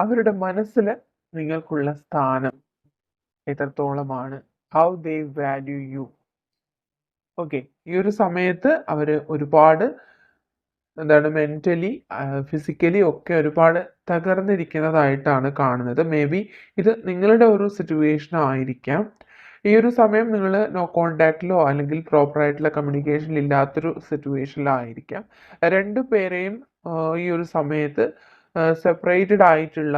അവരുടെ മനസ്സിൽ നിങ്ങൾക്കുള്ള സ്ഥാനം എത്രത്തോളമാണ്? How they value you okay ഈ ഒരു സമയത്ത് അവർ ഒരുപാട് എന്താണ് മെന്റലി ഫിസിക്കലി ഒക്കെ ഒരുപാട് തകർന്നിരിക്കുന്നതായിട്ടാണ് കാണുന്നത്. മേ ബി ഇത് നിങ്ങളുടെ ഒരു സിറ്റുവേഷൻ ആയിരിക്കാം. ഈ ഒരു സമയം നിങ്ങൾ നോ കോണ്ടാക്റ്റിലോ അല്ലെങ്കിൽ പ്രോപ്പർ ആയിട്ടുള്ള കമ്മ്യൂണിക്കേഷനിൽ ഇല്ലാത്തൊരു സിറ്റുവേഷനിലായിരിക്കാം രണ്ടു പേരെയും ഈ ഒരു സമയത്ത് സെപ്പറേറ്റഡ് ആയിട്ടുള്ള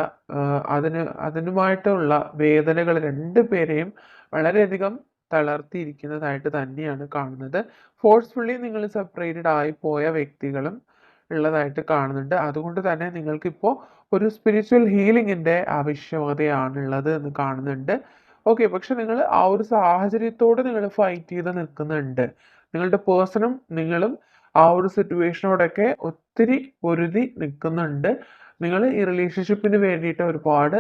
അതിന് അതിനുമായിട്ടുള്ള വേദനകൾ രണ്ട് പേരെയും വളരെയധികം തളർത്തിയിരിക്കുന്നതായിട്ട് തന്നെയാണ് കാണുന്നത്. ഫോഴ്സ്ഫുള്ളി നിങ്ങൾ സെപ്പറേറ്റഡ് ആയി പോയ വ്യക്തികളും ഉള്ളതായിട്ട് കാണുന്നുണ്ട്. അതുകൊണ്ട് തന്നെ നിങ്ങൾക്കിപ്പോൾ ഒരു സ്പിരിച്വൽ ഹീലിങ്ങിന്റെ ആവശ്യകതയാണുള്ളത് എന്ന് കാണുന്നുണ്ട്. ഓക്കെ പക്ഷെ നിങ്ങൾ ആ ഒരു സാഹചര്യത്തോട് നിങ്ങൾ ഫൈറ്റ് ചെയ്ത് നിൽക്കുന്നുണ്ട്. നിങ്ങളുടെ പേഴ്സണും നിങ്ങളും ആ ഒരു സിറ്റുവേഷനോടൊക്കെ ഒത്തിരി പൊരുതി നിൽക്കുന്നുണ്ട്. നിങ്ങൾ ഈ റിലേഷൻഷിപ്പിന് വേണ്ടിയിട്ട് ഒരുപാട്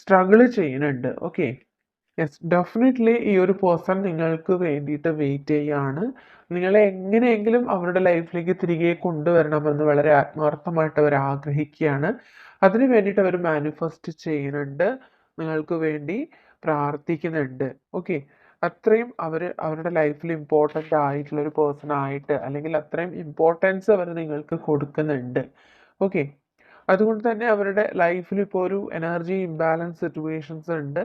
സ്ട്രഗിൾ ചെയ്യുന്നുണ്ട്. ഓക്കെ യെസ് ഡെഫിനറ്റ്ലി ഈ ഒരു പേഴ്സൺ നിങ്ങൾക്ക് വേണ്ടിയിട്ട് വെയിറ്റ് ചെയ്യാണ്. നിങ്ങളെ എങ്ങനെയെങ്കിലും അവരുടെ ലൈഫിലേക്ക് തിരികെ കൊണ്ടുവരണമെന്ന് വളരെ ആത്മാർത്ഥമായിട്ട് അവർ ആഗ്രഹിക്കുകയാണ്. അതിന് വേണ്ടിയിട്ട് അവർ മാനിഫെസ്റ്റ് ചെയ്യുന്നുണ്ട്. നിങ്ങൾക്ക് വേണ്ടി പ്രാർത്ഥിക്കുന്നുണ്ട്. ഓക്കെ അത്രയും അവർ അവരുടെ ലൈഫിൽ ഇമ്പോർട്ടന്റ് ആയിട്ടുള്ള ഒരു പേഴ്സൺ ആയിട്ട് അല്ലെങ്കിൽ അത്രയും ഇമ്പോർട്ടൻസ് അവർ നിങ്ങൾക്ക് കൊടുക്കുന്നുണ്ട്. ഓക്കെ അതുകൊണ്ട് തന്നെ അവരുടെ ലൈഫിൽ ഇപ്പോൾ ഒരു എനർജി ഇംബാലൻസ് സിറ്റുവേഷൻസ് ഉണ്ട്.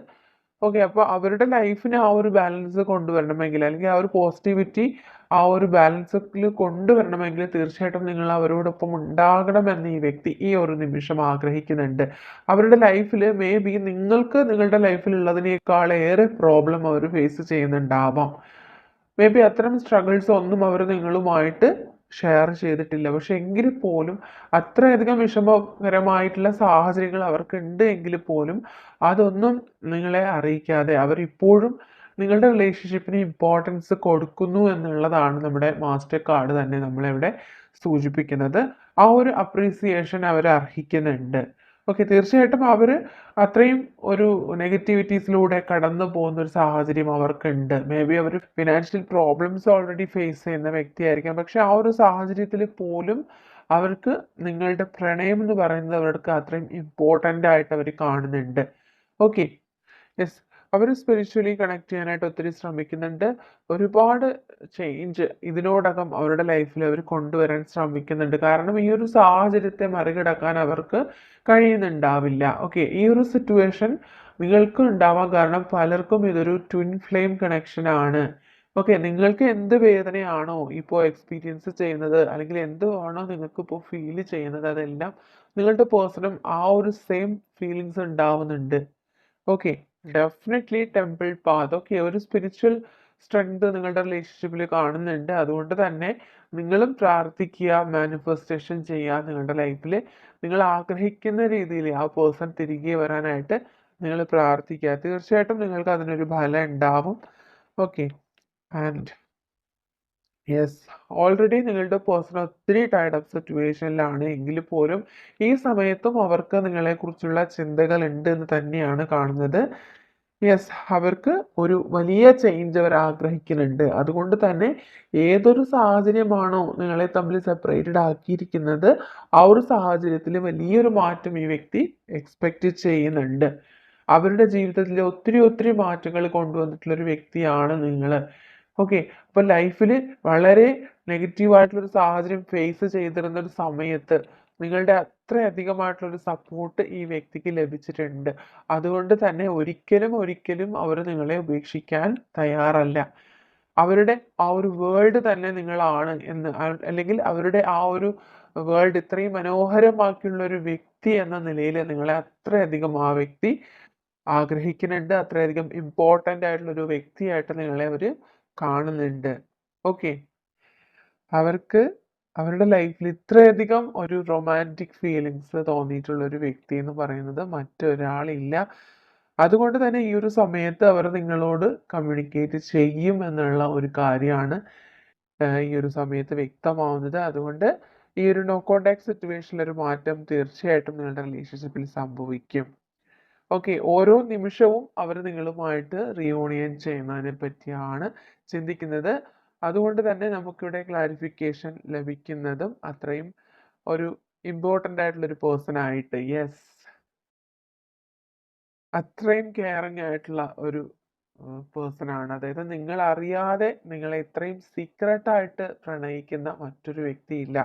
ഓക്കെ അപ്പോൾ അവരുടെ ലൈഫിന് ആ ഒരു ബാലൻസ് കൊണ്ടുവരണമെങ്കിൽ അല്ലെങ്കിൽ ആ ഒരു പോസിറ്റിവിറ്റി ആ ഒരു ബാലൻസിൽ കൊണ്ടുവരണമെങ്കിൽ തീർച്ചയായിട്ടും നിങ്ങൾ അവരോടൊപ്പം ഉണ്ടാകണമെന്ന് ഈ വ്യക്തി ഈ ഒരു നിമിഷം ആഗ്രഹിക്കുന്നുണ്ട്. അവരുടെ ലൈഫിൽ മേ ബി നിങ്ങൾക്ക് നിങ്ങളുടെ ലൈഫിൽ ഉള്ളതിനേക്കാൾ ഏറെ പ്രോബ്ലം അവർ ഫേസ് ചെയ്യുന്നുണ്ടാവാം. മേ ബി അത്തരം സ്ട്രഗിൾസ് ഒന്നും അവർ നിങ്ങളുമായിട്ട് ഷെയർ ചെയ്തിട്ടില്ല. പക്ഷെ എങ്കിൽ പോലും അത്രയധികം വിഷമകരമായിട്ടുള്ള സാഹചര്യങ്ങൾ അവർക്കുണ്ട് എങ്കിൽ പോലും അതൊന്നും നിങ്ങളെ അറിയിക്കാതെ അവർ ഇപ്പോഴും നിങ്ങളുടെ റിലേഷൻഷിപ്പിന് ഇമ്പോർട്ടൻസ് കൊടുക്കുന്നു എന്നുള്ളതാണ് നമ്മുടെ മാസ്റ്റർ കാർഡ് തന്നെ നമ്മളിവിടെ സൂചിപ്പിക്കുന്നത്. ആ ഒരു അപ്രീസിയേഷൻ അവർ അർഹിക്കുന്നുണ്ട് ഓക്കെ തീർച്ചയായിട്ടും അവർ അത്രയും ഒരു നെഗറ്റിവിറ്റീസിലൂടെ കടന്നു പോകുന്ന ഒരു സാഹചര്യം അവർക്കുണ്ട്. മേ ബി അവർ ഫിനാൻഷ്യൽ പ്രോബ്ലംസ് ഓൾറെഡി ഫേസ് ചെയ്യുന്ന വ്യക്തിയായിരിക്കാം. പക്ഷെ ആ ഒരു സാഹചര്യത്തിൽ പോലും അവർക്ക് നിങ്ങളുടെ പ്രണയം എന്ന് പറയുന്നത് അവർക്ക് അത്രയും ഇമ്പോർട്ടന്റ് ആയിട്ട് അവർ കാണുന്നുണ്ട്. ഓക്കെ യെസ് അവർ സ്പിരിച്വലി കണക്ട് ചെയ്യാനായിട്ട് ഒത്തിരി ശ്രമിക്കുന്നുണ്ട്. ഒരുപാട് ചേഞ്ച് ഇതിനോടകം അവരുടെ ലൈഫിൽ അവർ കൊണ്ടുവരാൻ ശ്രമിക്കുന്നുണ്ട്. കാരണം ഈ ഒരു സാഹചര്യത്തെ മറികടക്കാൻ അവർക്ക് കഴിയുന്നുണ്ടാവില്ല. ഓക്കെ ഈ ഒരു സിറ്റുവേഷൻ നിങ്ങൾക്കും ഉണ്ടാവാൻ കാരണം പലർക്കും ഇതൊരു ട്വിൻ ഫ്ലെയിം കണക്ഷൻ ആണ്. ഓക്കെ നിങ്ങൾക്ക് എന്ത് വേദനയാണോ ഇപ്പോൾ എക്സ്പീരിയൻസ് ചെയ്യുന്നത് അല്ലെങ്കിൽ എന്താണോ നിങ്ങൾക്ക് ഇപ്പോൾ ഫീൽ ചെയ്യുന്നത് അതെല്ലാം നിങ്ങളുടെ പേഴ്സണും ആ ഒരു സെയിം ഫീലിങ്സ് ഉണ്ടാവുന്നുണ്ട്. Okay definitely temple path okay ഒരു സ്പിരിച്വൽ സ്ട്രെങ്ത് നിങ്ങളുടെ റിലേഷൻഷിപ്പിൽ കാണുന്നുണ്ട്. അതുകൊണ്ട് തന്നെ നിങ്ങളും പ്രാർത്ഥിക്കുക മാനിഫെസ്റ്റേഷൻ ചെയ്യുക നിങ്ങളുടെ ലൈഫിൽ നിങ്ങൾ ആഗ്രഹിക്കുന്ന രീതിയിൽ ആ പേഴ്സൺ തിരികെ വരാനായിട്ട് നിങ്ങൾ പ്രാർത്ഥിക്കുക. തീർച്ചയായിട്ടും നിങ്ങൾക്ക് അതിനൊരു ഫലം ഉണ്ടാവും. ഓക്കെ ആൻഡ് യെസ് ഓൾറെഡി നിങ്ങളുടെ പേഴ്സൺ ഒത്തിരി ടയർഡ് അപ്പ് സിറ്റുവേഷനിലാണ് എങ്കിൽ പോലും ഈ സമയത്തും അവർക്ക് നിങ്ങളെക്കുറിച്ചുള്ള ചിന്തകൾ ഉണ്ട് എന്ന് തന്നെയാണ് കാണുന്നത്. യെസ് അവർക്ക് ഒരു വലിയ ചേഞ്ച് അവർ ആഗ്രഹിക്കുന്നുണ്ട്. അതുകൊണ്ട് തന്നെ ഏതൊരു സാഹചര്യമാണോ നിങ്ങളെ തമ്മിൽ സെപ്പറേറ്റഡ് ആക്കിയിരിക്കുന്നത് ആ ഒരു സാഹചര്യത്തിൽ വലിയൊരു മാറ്റം ഈ വ്യക്തി എക്സ്പെക്റ്റ് ചെയ്യുന്നുണ്ട്. അവരുടെ ജീവിതത്തിൽ ഒത്തിരി ഒത്തിരി മാറ്റങ്ങൾ കൊണ്ടുവന്നിട്ടുള്ള ഒരു വ്യക്തിയാണ് നിങ്ങൾ. ഓക്കെ അപ്പോൾ ലൈഫിൽ വളരെ നെഗറ്റീവായിട്ടുള്ളൊരു സാഹചര്യം ഫേസ് ചെയ്തിരുന്ന ഒരു സമയത്ത് നിങ്ങളുടെ അത്രയധികമായിട്ടുള്ളൊരു സപ്പോർട്ട് ഈ വ്യക്തിക്ക് ലഭിച്ചിട്ടുണ്ട്. അതുകൊണ്ട് തന്നെ ഒരിക്കലും ഒരിക്കലും അവർ നിങ്ങളെ ഉപേക്ഷിക്കാൻ തയ്യാറല്ല. അവരുടെ ആ ഒരു വേൾഡ് തന്നെ നിങ്ങളാണ് എന്ന് അല്ലെങ്കിൽ അവരുടെ ആ ഒരു വേൾഡ് ഇത്രയും മനോഹരമാക്കിയുള്ള ഒരു വ്യക്തി എന്ന നിലയിൽ നിങ്ങളെ അത്രയധികം ആ വ്യക്തി ആഗ്രഹിക്കുന്നുണ്ട്. അത്രയധികം ഇമ്പോർട്ടന്റ് ആയിട്ടുള്ള ഒരു വ്യക്തിയായിട്ട് നിങ്ങളെ അവർ കാണുന്നുണ്ട്. ഓക്കെ അവർക്ക് അവരുടെ ലൈഫിൽ ഇത്രയധികം ഒരു റൊമാന്റിക് ഫീലിങ്സ് തോന്നിയിട്ടുള്ള ഒരു വ്യക്തി എന്ന് പറയുന്നത് മറ്റൊരാളില്ല. അതുകൊണ്ട് തന്നെ ഈ ഒരു സമയത്ത് അവർ നിങ്ങളോട് കമ്മ്യൂണിക്കേറ്റ് ചെയ്യും എന്നുള്ള ഒരു കാര്യമാണ് ഈ ഒരു സമയത്ത് വ്യക്തമാവുന്നത്. അതുകൊണ്ട് ഈ ഒരു നോ കോൺടാക്ട് സിറ്റുവേഷനിൽ ഒരു മാറ്റം തീർച്ചയായിട്ടും നിങ്ങളുടെ റിലേഷൻഷിപ്പിൽ സംഭവിക്കും. ഓക്കെ ഓരോ നിമിഷവും അവർ നിങ്ങളുമായിട്ട് റിയൂണിയൻ ചെയ്യുന്നതിനെ പറ്റിയാണ് ചിന്തിക്കുന്നത്. അതുകൊണ്ട് തന്നെ നമുക്കിവിടെ ക്ലാരിഫിക്കേഷൻ ലഭിക്കുന്നതും അത്രയും ഒരു ഇമ്പോർട്ടന്റ് ആയിട്ടുള്ള ഒരു പേഴ്സൺ ആയിട്ട് യെസ് അത്രയും കെയറിങ് ആയിട്ടുള്ള ഒരു പേഴ്സൺ ആണ്. അതായത് നിങ്ങൾ അറിയാതെ നിങ്ങളെ ഇത്രയും സീക്രട്ടായിട്ട് പ്രണയിക്കുന്ന മറ്റൊരു വ്യക്തിയില്ല.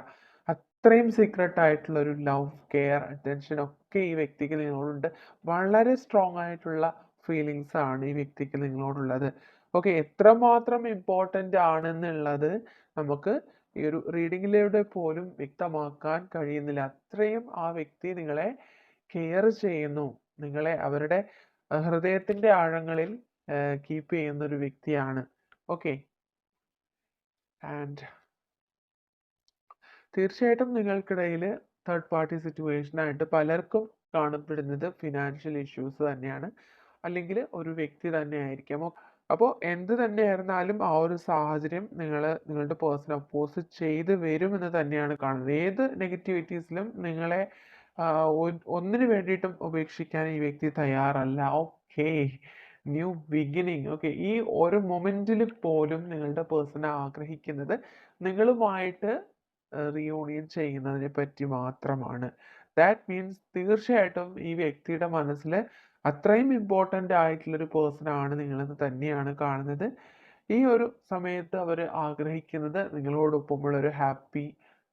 അത്രയും സീക്രട്ട് ആയിട്ടുള്ള ഒരു ലവ് കെയർ അറ്റൻഷൻ ഒക്കെ ഈ വ്യക്തിക്ക് നിങ്ങളോടുണ്ട്. വളരെ സ്ട്രോങ് ആയിട്ടുള്ള ഫീലിങ്സ് ആണ് ഈ വ്യക്തിക്ക് നിങ്ങളോടുള്ളത്. ഓക്കെ എത്രമാത്രം ഇമ്പോർട്ടന്റ് ആണെന്നുള്ളത് നമുക്ക് ഈ ഒരു റീഡിങ്ങിലൂടെ പോലും വ്യക്തമാക്കാൻ കഴിയുന്നില്ല. അത്രയും ആ വ്യക്തി നിങ്ങളെ കെയർ ചെയ്യുന്നു. നിങ്ങളെ അവരുടെ ഹൃദയത്തിന്റെ ആഴങ്ങളിൽ കീപ്പ് ചെയ്യുന്ന ഒരു വ്യക്തിയാണ്. ഓക്കെ ആൻഡ് തീർച്ചയായിട്ടും നിങ്ങൾക്കിടയിൽ തേർഡ് പാർട്ടി സിറ്റുവേഷൻ ആയിട്ട് പലർക്കും കാണപ്പെടുന്നത് ഫിനാൻഷ്യൽ ഇഷ്യൂസ് തന്നെയാണ്. അല്ലെങ്കിൽ ഒരു വ്യക്തി തന്നെ ആയിരിക്കാം അപ്പോൾ എന്ത് തന്നെയായിരുന്നാലും ആ ഒരു സാഹചര്യം നിങ്ങൾ നിങ്ങളുടെ പേഴ്സൺ അപ്പോസ് ചെയ്ത് വരുമെന്ന് തന്നെയാണ് കാണുന്നത്. ഏത് നെഗറ്റിവിറ്റീസിലും നിങ്ങളെ ഒന്നിനു വേണ്ടിയിട്ടും ഉപേക്ഷിക്കാൻ ഈ വ്യക്തി തയ്യാറല്ല. ഓക്കെ ന്യൂ ബിഗിനിങ് ഓക്കെ ഈ ഒരു മൊമെന്റിൽ പോലും നിങ്ങളുടെ പേഴ്സൺ ആഗ്രഹിക്കുന്നത് നിങ്ങളുമായിട്ട് റിയൂണിയൻ ചെയ്യുന്നതിനെ പറ്റി മാത്രമാണ്. ദാറ്റ് മീൻസ് തീർച്ചയായിട്ടും ഈ വ്യക്തിയുടെ മനസ്സിൽ അത്രയും ഇമ്പോർട്ടന്റ് ആയിട്ടുള്ളൊരു പേഴ്സൺ ആണ് നിങ്ങളെന്ന് തന്നെയാണ് കാണുന്നത്. ഈ ഒരു സമയത്ത് അവർ ആഗ്രഹിക്കുന്നത് നിങ്ങളോടൊപ്പമുള്ള ഒരു ഹാപ്പി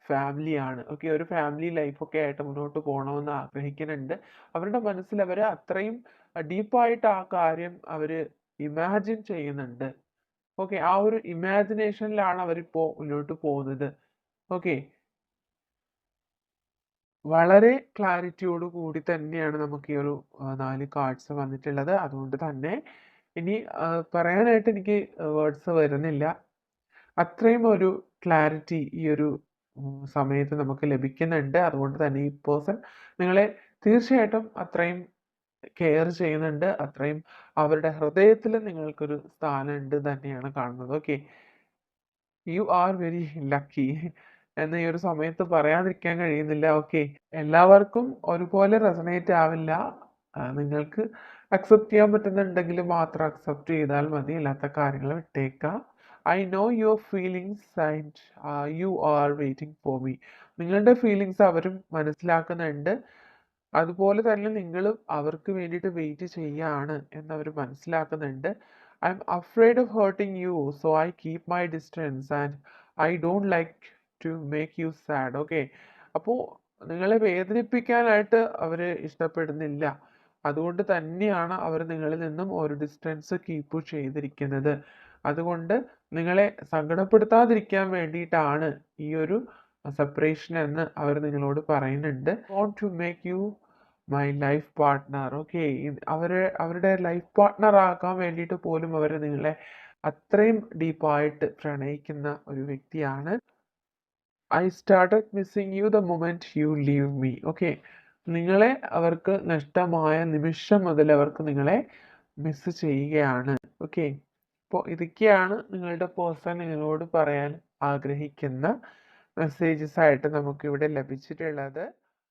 ഫാമിലിയാണ് ഓക്കെ ഒരു ഫാമിലി ലൈഫൊക്കെ ആയിട്ട് മുന്നോട്ട് പോകണമെന്ന് ആഗ്രഹിക്കുന്നുണ്ട്. അവരുടെ മനസ്സിൽ അവർ അത്രയും ഡീപ്പായിട്ട് ആ കാര്യം അവർ ഇമാജിൻ ചെയ്യുന്നുണ്ട്. ഓക്കെ ആ ഒരു ഇമാജിനേഷനിലാണ് അവരിപ്പോൾ മുന്നോട്ട് പോകുന്നത്. ഓക്കെ. വളരെ ക്ലാരിറ്റിയോട് കൂടി തന്നെയാണ് നമുക്ക് ഈ ഒരു നാല് കാർഡ്സ് വന്നിട്ടുള്ളത്. അതുകൊണ്ട് തന്നെ ഇനി പറയാനായിട്ട് എനിക്ക് വേർഡ്സ് വരുന്നില്ല. അത്രയും ഒരു ക്ലാരിറ്റി ഈ ഒരു സമയത്ത് നമുക്ക് ലഭിക്കുന്നുണ്ട്. അതുകൊണ്ട് തന്നെ ഈ പേഴ്സൺ നിങ്ങളെ തീർച്ചയായിട്ടും അത്രയും കെയർ ചെയ്യുന്നുണ്ട്. അത്രയും അവരുടെ ഹൃദയത്തിൽ നിങ്ങൾക്കൊരു സ്ഥാനം ഉണ്ട് തന്നെയാണ് കാണുന്നത്. Okay. You are very lucky. എന്ന് ഈ ഒരു സമയത്ത് പറയാതിരിക്കാൻ കഴിയുന്നില്ല. ഓക്കെ എല്ലാവർക്കും ഒരുപോലെ റെസണേറ്റ് ആവില്ല. നിങ്ങൾക്ക് അക്സെപ്റ്റ് ചെയ്യാൻ പറ്റുന്നുണ്ടെങ്കിൽ മാത്രം അക്സെപ്റ്റ് ചെയ്താൽ മതി. ഇല്ലാത്ത കാര്യങ്ങൾ വിട്ടേക്കാം. I know your feelings and you are waiting for me നിങ്ങളുടെ ഫീലിങ്സ് അവരും മനസ്സിലാക്കുന്നുണ്ട്. അതുപോലെ തന്നെ നിങ്ങളും അവർക്ക് വേണ്ടിയിട്ട് വെയിറ്റ് ചെയ്യാണ് എന്നവർ മനസ്സിലാക്കുന്നുണ്ട്. I'm afraid of hurting you so I keep my distance and I don't like to make you sad okay അപ്പോൾ നിങ്ങളെ വേദനിപ്പിക്കാനായിട്ട് അവർ ഇഷ്ടപ്പെടുന്നില്ല. അതുകൊണ്ട് തന്നെയാണ് അവർ നിങ്ങളിൽ നിന്നും ഒരു ഡിസ്റ്റൻസ് കീപ്പ് ചെയ്തിരിക്കുന്നത്. അതുകൊണ്ട് നിങ്ങളെ സങ്കടപ്പെടുത്താതിരിക്കാൻ വേണ്ടിയിട്ടാണ് ഈ ഒരു സെപ്പറേഷൻ എന്ന് അവർ നിങ്ങളോട് പറയുന്നുണ്ട്. Won't to make you my life partner okay അവരെ അവരുടെ ലൈഫ് പാർട്ട്ണർ ആക്കാൻ വേണ്ടിയിട്ട് പോലും അവർ നിങ്ങളെ അത്രയും ഡീപ്പായിട്ട് പ്രണയിക്കുന്ന ഒരു വ്യക്തിയാണ്. I started missing you the moment you leave me okay നിങ്ങളെ അവർക്ക് നഷ്ടമായ നിമിഷം മുതൽ അവർക്ക് നിങ്ങളെ മിസ് ചെയ്യുകയാണ്. ഓക്കെ അപ്പോൾ ഇതൊക്കെയാണ് നിങ്ങളുടെ പേഴ്സൺ നിങ്ങളോട് പറയാൻ ആഗ്രഹിക്കുന്ന മെസ്സേജസ് ആയിട്ട് നമുക്കിവിടെ ലഭിച്ചിട്ടുള്ളത്.